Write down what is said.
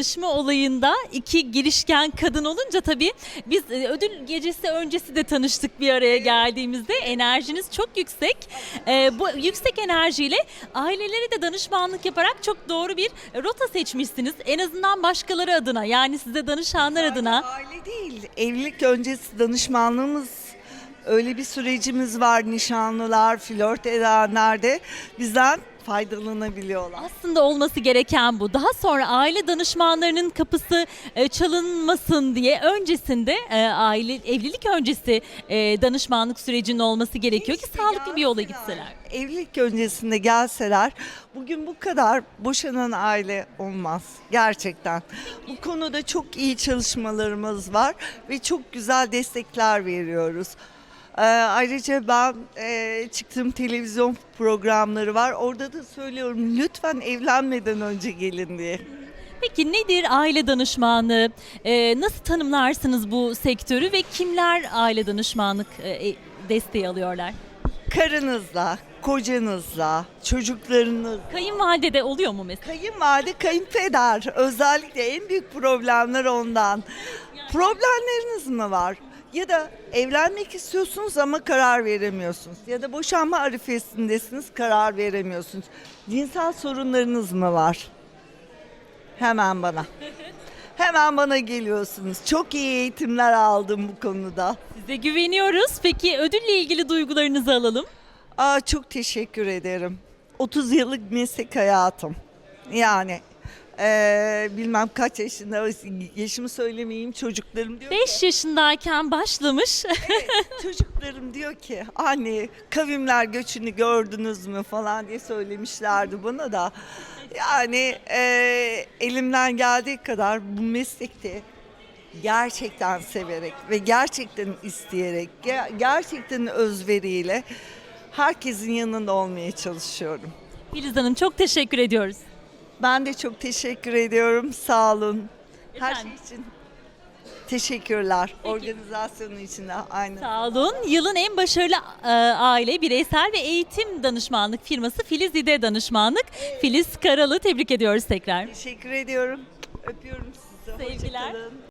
Tanışma olayında iki girişken kadın olunca tabii biz e, ödül gecesi öncesi de tanıştık bir araya geldiğimizde. Enerjiniz çok yüksek. E, bu yüksek enerjiyle ailelere de danışmanlık yaparak çok doğru bir rota seçmişsiniz. En azından başkaları adına yani size danışanlar adına. Aile değil, evlilik öncesi danışmanlığımız öyle bir sürecimiz var. Nişanlılar, flört edenler de bizden faydalanabiliyorlar. Aslında olması gereken bu. Daha sonra aile danışmanlarının kapısı e, çalınmasın diye öncesinde e, aile evlilik öncesi e, danışmanlık sürecinin olması gerekiyor ki sağlıklı bir yola gitseler. Evlilik öncesinde gelseler bugün bu kadar boşanan aile olmaz gerçekten. Bu konuda çok iyi çalışmalarımız var ve çok güzel destekler veriyoruz. Ee, ayrıca ben e, çıktığım televizyon programları var. Orada da söylüyorum lütfen evlenmeden önce gelin diye. Peki nedir aile danışmanlığı? E, nasıl tanımlarsınız bu sektörü ve kimler aile danışmanlık e, e, desteği alıyorlar? Karınızla, kocanızla, çocuklarınız, Kayınvalide de oluyor mu mesela? Kayınvalide, kayınpeder özellikle en büyük problemler ondan. Problemleriniz mi var? Ya da evlenmek istiyorsunuz ama karar veremiyorsunuz. Ya da boşanma arifesindesiniz karar veremiyorsunuz. Cinsel sorunlarınız mı var? Hemen bana. Hemen bana geliyorsunuz. Çok iyi eğitimler aldım bu konuda. Size güveniyoruz. Peki ödülle ilgili duygularınızı alalım. Aa, çok teşekkür ederim. 30 yıllık meslek hayatım. Yani eee, bilmem kaç yaşında yaşımı söylemeyeyim çocuklarım diyor 5 yaşındayken başlamış. çocuklarım diyor ki anne kavimler göçünü gördünüz mü falan diye söylemişlerdi bana da yani eee, elimden geldiği kadar bu meslekte gerçekten severek ve gerçekten isteyerek ge- gerçekten özveriyle herkesin yanında olmaya çalışıyorum. Filiz Hanım çok teşekkür ediyoruz. Ben de çok teşekkür ediyorum. Sağ olun. Her Efendim? şey için teşekkürler. Organizasyonun için de aynı. Sağ olun. Yılın en başarılı e, aile, bireysel ve eğitim danışmanlık firması Filiz İde Danışmanlık. Filiz Karalı tebrik ediyoruz tekrar. Teşekkür ediyorum. Öpüyorum sizi. Sevgiler.